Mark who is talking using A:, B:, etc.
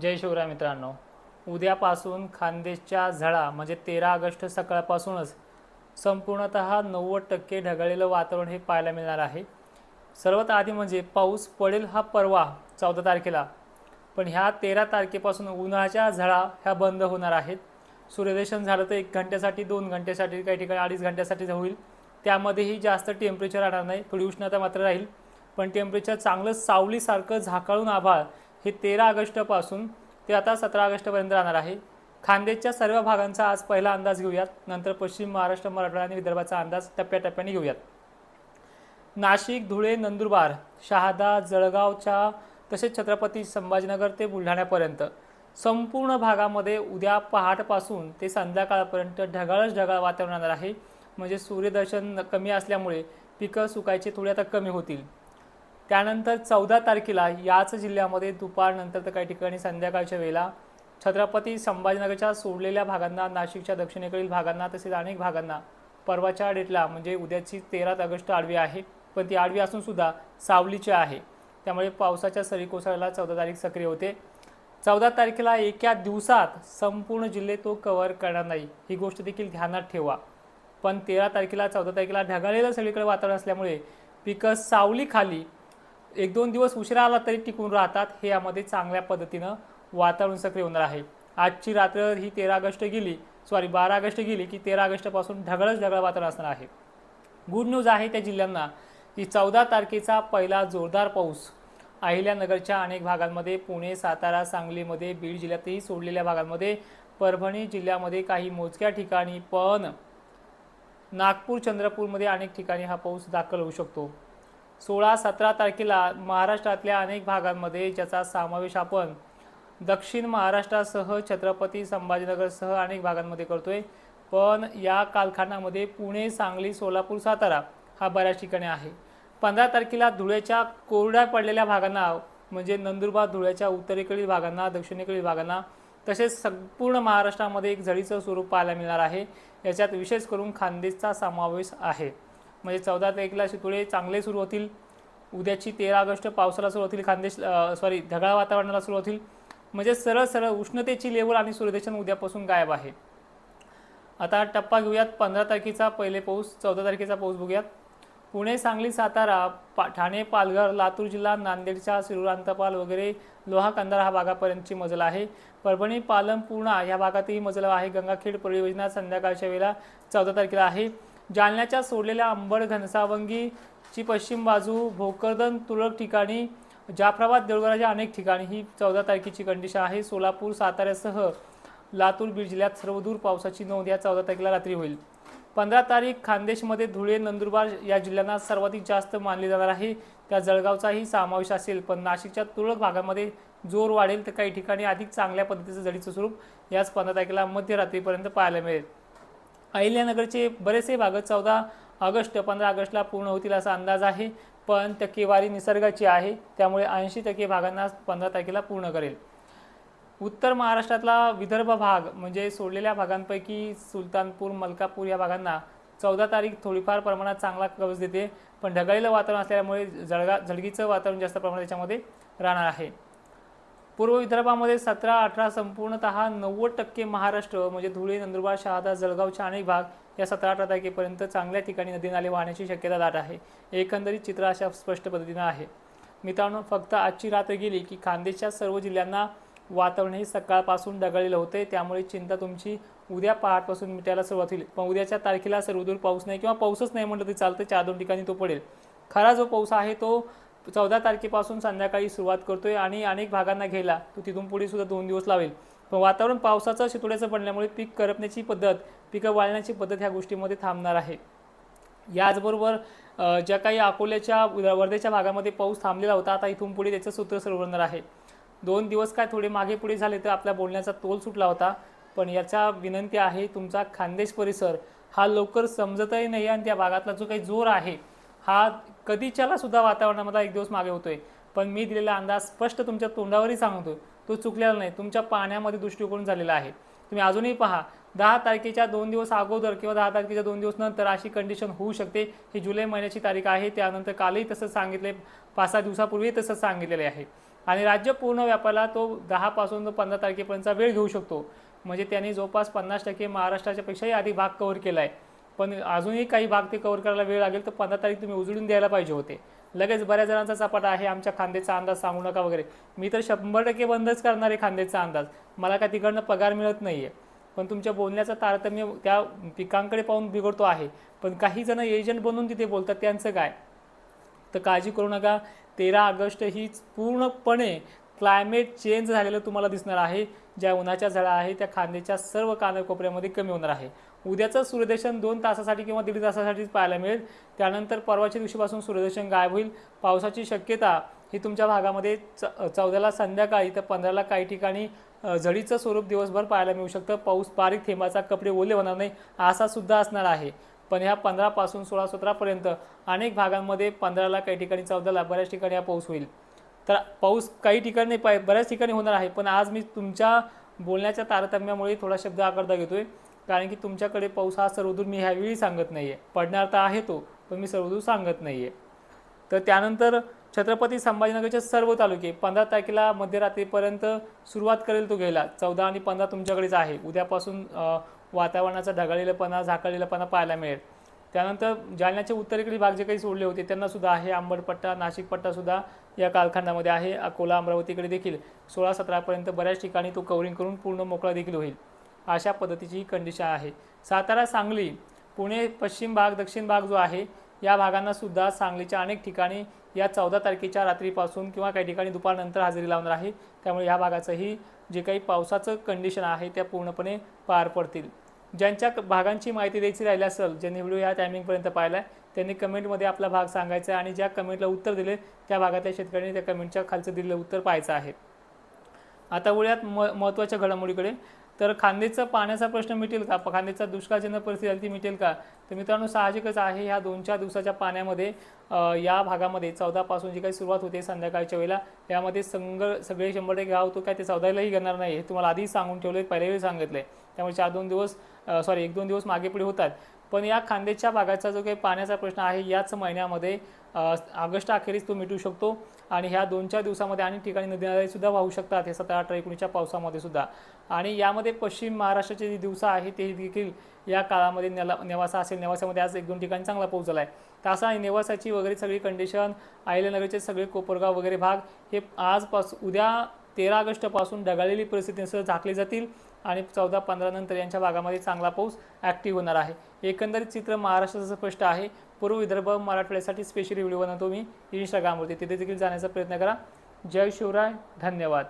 A: जय शिवराय मित्रांनो. उद्यापासून खानदेशच्या झळा म्हणजे तेरा ऑगस्ट सकाळपासूनच संपूर्णत नव्वद टक्के ढगाळलेलं वातावरण हे पाहायला मिळणार आहे. सर्वात आधी म्हणजे पाऊस पडेल हा परवा चौदा तारखेला. पण ह्या तेरा तारखेपासून उन्हाच्या झळा ह्या बंद होणार आहेत. सूर्यदर्शन झालं तर एक घंट्यासाठी दोन घंट्यासाठी काही ठिकाणी अडीच घंट्यासाठी होईल. त्यामध्येही जास्त टेम्परेचर राहणार नाही. थोडी उष्णता मात्र राहील. पण टेम्परेचर चांगलं सावलीसारखं झाकाळून आभाळ हे तेरा ऑगस्टपासून ते आता सतरा ऑगस्टपर्यंत राहणार आहे. खान्देशच्या सर्व भागांचा आज पहिला अंदाज घेऊयात. नंतर पश्चिम महाराष्ट्र मराठवाडा आणि विदर्भाचा अंदाज टप्प्याटप्प्याने घेऊयात. नाशिक धुळे नंदुरबार शहादा जळगावच्या तसेच छत्रपती संभाजीनगर ते बुलढाण्यापर्यंत संपूर्ण भागामध्ये उद्या पहाटपासून ते संध्याकाळपर्यंत ढगाळच ढगाळ वातावरण राहणार आहे. म्हणजे सूर्यदर्शन कमी असल्यामुळे पिकं सुकायचे थोडे आता कमी होतील. त्यानंतर चौदा तारखेला याच जिल्ह्यामध्ये दुपारनंतर तर काही ठिकाणी संध्याकाळच्या वेळेला छत्रपती संभाजीनगरच्या सोडलेल्या भागांना नाशिकच्या दक्षिणेकडील भागांना तसेच अनेक भागांना परवाच्या डेटला म्हणजे उद्याची तेरा ऑगस्ट आडवी आहे पण ती आडवी असूनसुद्धा सावलीची आहे. त्यामुळे पावसाच्या सरी कोसळायला चौदा तारीख सक्रिय होते. चौदा तारखेला एका दिवसात संपूर्ण जिल्हे तो कव्हर करणार नाही ही गोष्ट देखील ध्यानात ठेवा. पण तेरा तारखेला चौदा तारखेला ढगाळलेलं सगळीकडे वातावरण असल्यामुळे पिकं सावली खाली एक दोन दिवस उशिरा आला तरी टिकून राहतात. हे यामध्ये चांगल्या पद्धतीनं वातावरण सक्रिय होणार आहे. आजची रात्र ही तेरा ऑगस्ट गेली सॉरी बारा ऑगस्ट गेली की तेरा ऑगस्टपासून ढगळच ढगळ वातावरण असणार आहे. गुड न्यूज आहे त्या जिल्ह्यांना की चौदा तारखेचा पहिला जोरदार पाऊस अहिल्यानगरच्या अनेक भागांमध्ये पुणे सातारा सांगलीमध्ये बीड जिल्ह्यातही सोडलेल्या भागांमध्ये परभणी जिल्ह्यामध्ये काही मोजक्या ठिकाणी पण नागपूर चंद्रपूरमध्ये अनेक ठिकाणी हा पाऊस दाखल होऊ शकतो. सोळा सतरा तारखेला महाराष्ट्रातल्या अनेक भागांमध्ये ज्याचा समावेश आपण दक्षिण महाराष्ट्रासह छत्रपती संभाजीनगरसह अनेक भागांमध्ये करतोय. पण या कालखंडामध्ये पुणे सांगली सोलापूर सातारा हा बऱ्याच ठिकाणी आहे. पंधरा तारखेला धुळ्याच्या कोरड्या पडलेल्या भागांना म्हणजे नंदुरबार धुळ्याच्या उत्तरेकडील भागांना दक्षिणेकडील भागांना तसेच संपूर्ण महाराष्ट्रामध्ये एक झडीचं स्वरूप पाहायला मिळणार आहे. याच्यात विशेष करून खानदेशचा समावेश आहे. म्हणजे चौदा तारखेला शितोळे चांगले सुरू होतील. उद्याची तेरा ऑगस्ट पावसाला सुरू होतील खानदेश सॉरी ढगाळ वातावरणाला सुरू होतील. म्हणजे सरळ सरळ उष्णतेची लेवल आणि सूर्यदर्शन उद्यापासून गायब आहे. आता टप्पा घेऊयात पंधरा तारखेचा पहिले पाऊस चौदा तारखेचा पाऊस बघूयात. पुणे सांगली सातारा पा ठाणे पालघर लातूर जिल्हा नांदेडच्या सिरुरांतपाल वगैरे लोहा कंधार हा भागापर्यंतची मजल आहे. परभणी पालम पूर्णा या भागातही मजल आहे. गंगाखेड परियोजना संध्याकाळच्या वेळेला चौदा तारखेला आहे. जालन्याच्या सोडलेल्या अंबड घनसावंगीची पश्चिम बाजू भोकरदन तुरळक ठिकाणी जाफराबाद देऊळगडाच्या अनेक ठिकाणी ही चौदा तारखेची कंडिशन आहे. सोलापूर साताऱ्यासह लातूर बीड जिल्ह्यात सर्वदूर पावसाची नोंद या चौदा तारखेला रात्री होईल. पंधरा तारीख खानदेशमध्ये धुळे नंदुरबार या जिल्ह्यांना सर्वाधिक जास्त मानले जाणार आहे. त्या जळगावचाही समावेश असेल पण नाशिकच्या तुरळक भागामध्ये जोर वाढेल तर काही ठिकाणी अधिक चांगल्या पद्धतीचं जडीचं स्वरूप याच पंधरा तारखेला मध्यरात्रीपर्यंत पाहायला मिळेल. अहिल्यानगरचे बरेचसे भाग चौदा ऑगस्ट पंधरा ऑगस्टला पूर्ण होतील असा अंदाज आहे. पण टक्केवारी निसर्गाची आहे. त्यामुळे ऐंशी टक्के भागांना पंधरा तारखेला पूर्ण करेल. उत्तर महाराष्ट्रातला विदर्भ भाग म्हणजे सोडलेल्या भागांपैकी सुलतानपूर मलकापूर या भागांना चौदा तारीख थोडीफार प्रमाणात चांगला कवच देते. पण ढगाळीलं वातावरण असल्यामुळे जळगा झडगीचं वातावरण जास्त प्रमाणात त्याच्यामध्ये राहणार आहे. पूर्व विदर्भामध्ये सतरा अठरा संपूर्णत नव्वद टक्के महाराष्ट्र म्हणजे धुळे नंदुरबार शहादा जळगावच्या अनेक भाग या सतरा अठरा तारखेपर्यंत चांगल्या ठिकाणी नदी नाले वाहण्याची शक्यता दाट आहे. एकंदरीत चित्र अशा स्पष्ट पद्धतीनं आहे. मित्रांनो फक्त आजची रात्र गेली की खानदेशच्या सर्व जिल्ह्यांना वातावरण हे सकाळपासून ढगाळलेलं होते त्यामुळे चिंता तुमची उद्या पहाटपासून मिटायला सुरुवात होईल. पण उद्याच्या तारखेला सर्वदूर पाऊस नाही किंवा पाऊसच नाही म्हटलं तरी चालतं चार दोन ठिकाणी तो पडेल. खरा जो पाऊस आहे तो चौदा तारखेपासून संध्याकाळी सुरुवात करतोय आणि अनेक भागांना घ्यायला. तो तिथून पुढे सुद्धा दोन दिवस लावेल. पण वातावरण पावसाचं शितोड्याचं बनल्यामुळे पीक करपण्याची पद्धत पिकं वाळण्याची पद्धत ह्या गोष्टीमध्ये थांबणार आहे. याचबरोबर ज्या काही अकोल्याच्या वर्धेच्या भागामध्ये पाऊस थांबलेला होता आता इथून पुढे त्याचं सूत्र सरवणार आहे. दोन दिवस काय थोडे मागे पुढे झाले तर आपल्या बोलण्याचा तोल सुटला होता. पण याचा विनंती आहे तुमचा खानदेश परिसर हा लवकर समजतही नाही आणि त्या भागातला जो काही जोर आहे हा कधीच्याला सुद्धा वातावरणामधला एक दिवस मागे होतोय. पण मी दिलेला अंदाज स्पष्ट तुमच्या तोंडावरही सांगतोय. तो चुकलेला नाही. तुमच्या पाहण्यामध्ये दृष्टिकोन झालेला आहे. तुम्ही अजूनही पहा. दहा तारखेच्या दोन दिवस अगोदर किंवा दहा तारखेच्या दोन दिवस नंतर अशी कंडिशन होऊ शकते. ही जुलै महिन्याची तारीख आहे. त्यानंतर कालही तसंच सांगितले पाच सहा दिवसापूर्वी तसंच सांगितलेले आहे. आणि राज्य पूर्ण व्यापाराला तो दहापासून तो पंधरा तारखेपर्यंतचा वेळ घेऊ शकतो. म्हणजे त्यांनी जवळपास पन्नास टक्के महाराष्ट्राच्या पेक्षाही अधिक भाग कव्हर केला आहे पण अजूनही काही भाग ते कव्हर करायला वेळ लागेल तर पंधरा तारीख तुम्ही उजळून द्यायला पाहिजे होते. लगेच बऱ्याच जणांचा सपाटा आहे आमच्या खांद्याचा अंदाज सांगू नका वगैरे. मी तर शंभर टक्के बंदच करणार आहे खांद्याचा अंदाज. मला काय तिकडनं पगार मिळत नाही आहे पण तुमच्या बोलण्याचं तारतम्य त्या पिकांकडे पाहून बिघडतो आहे. पण काही जण एजंट बनून तिथे बोलतात त्यांचं काय? तर काळजी करू नका. तेरा ऑगस्ट ही पूर्णपणे क्लायमेट चेंज झालेलं तुम्हाला दिसणार आहे. ज्या उन्हाच्या झळा आहे त्या खांद्याच्या सर्व कानाकोपऱ्यामध्ये कमी होणार आहे. उद्याचं सूर्यदर्शन दोन तासासाठी किंवा दीड तासासाठीच पाहायला मिळेल. त्यानंतर परवाच्या दिवशीपासून सूर्यदर्शन गायब होईल. पावसाची शक्यता ही तुमच्या भागामध्ये च चौदाला संध्याकाळी तर पंधराला काही ठिकाणी झडीचं स्वरूप दिवसभर पाहायला मिळू शकतं. पाऊस बारीक थेंबाचा कपडे ओले होणार नाही आसासुद्धा असणार आहे. पण ह्या पंधरापासून सोळा सतरापर्यंत अनेक भागांमध्ये पंधराला काही ठिकाणी चौदाला बऱ्याच ठिकाणी हा पाऊस होईल. तर पाऊस काही ठिकाणी पाय बऱ्याच ठिकाणी होणार आहे पण आज मी तुमच्या बोलण्याच्या तारतम्यामुळे थोडा शब्द आकारता घेतोय. कारण की तुमच्याकडे पाऊस हा सर्वदूर मी ह्यावेळी सांगत नाही आहे पडणार तर आहे तो पण मी सर्वदूर सांगत नाही आहे तर त्यानंतर छत्रपती संभाजीनगरचे सर्व तालुके पंधरा तारखेला मध्यरात्रीपर्यंत सुरुवात करेल तो घ्यायला. चौदा आणि पंधरा तुमच्याकडेच आहे. उद्यापासून वातावरणाचा ढगाळलेपणा झाकळलेलापणा पाहायला मिळेल. त्यानंतर जालन्याचे उत्तरेकडील भाग जे काही सोडले होते त्यांनासुद्धा आहे. आंबडपट्टा नाशिकपट्टासुद्धा या कालखंडामध्ये आहे. अकोला अमरावतीकडे देखील सोळा सतरापर्यंत बऱ्याच ठिकाणी तो कवरिंग करून पूर्ण मोकळा देखील होईल. अशा पद्धतीची ही कंडिशन आहे. सातारा सांगली पुणे पश्चिम भाग दक्षिण भाग जो आहे या भागांना सुद्धा सांगलीच्या अनेक ठिकाणी या चौदा तारखेच्या रात्रीपासून किंवा काही ठिकाणी दुपारनंतर हजेरी लावणार आहे. त्यामुळे या भागाचंही जे काही पावसाचं कंडिशन आहे त्या पूर्णपणे पार पडतील. ज्यांच्या भागांची माहिती द्यायची राहिली असेल ज्यांनी व्हिडिओ या टायमिंगपर्यंत पाहिला आहे त्यांनी कमेंटमध्ये आपला भाग सांगायचा आहे आणि ज्या कमेंटला उत्तर दिले त्या भागातल्या शेतकऱ्यांनी त्या कमेंटच्या खालचं दिलेलं उत्तर पाहायचं आहे. आता वळूयात म महत्त्वाच्या घडामोडीकडे. तर खांदेचा पाण्याचा प्रश्न मिटेल का? खांदेचा दुष्काळजन्य परिस्थिती आली ती मिटेल का? तर मित्रांनो साहजिकच आहे ह्या दोन चार दिवसाच्या पाण्यामध्ये या भागामध्ये चौदापासून जी काही सुरुवात होते संध्याकाळच्या वेळेला यामध्ये संग सगळे शंभर टक्के गाव तो काय ते चौदालाही घेणार नाही हे तुम्हाला आधीच सांगून ठेवले पहिल्या वेळी सांगितलं आहे त्यामुळे चार दोन दिवस सॉरी एक दोन दिवस मागे पुढे होतात. पण या खांदेच्या भागाचा जो काही पाण्याचा प्रश्न आहे याच महिन्यामध्ये ऑगस्ट अखेरीस तो मिटू शकतो. आणि ह्या दोन चार दिवसामध्ये अनेक ठिकाणी नदी वाहू शकतात. हे सतरा अठरा एकोणीसच्या पावसामध्ये सुद्धा. आणि यामध्ये पश्चिम महाराष्ट्राचे जे दिवसा आहे ते देखील या काळामध्ये नेला नेवासा असेल. नेवासामध्ये आज एक दोन ठिकाणी चांगला पाऊस झाला आहे तसा नेवासाची वगैरे सगळी कंडिशन आयल्यानगरचे सगळे कोपरगाव वगैरे भाग हे आजपासून उद्या तेरा ऑगस्टपासून ढगाळलेली परिस्थितीसह झाकली जातील. आणि चौदा पंधरा नंतर यांच्या भागामध्ये चांगला पाऊस ॲक्टिव्ह होणार आहे. एकंदरीत चित्र महाराष्ट्राचं स्पष्ट आहे. पूर्व विदर्भ मराठवाड्यासाठी स्पेशल व्हिडिओ बनवतो मी. इंस्टाग्रामवरती तिथे देखील जाण्याचा प्रयत्न करा. जय शिवराय. धन्यवाद.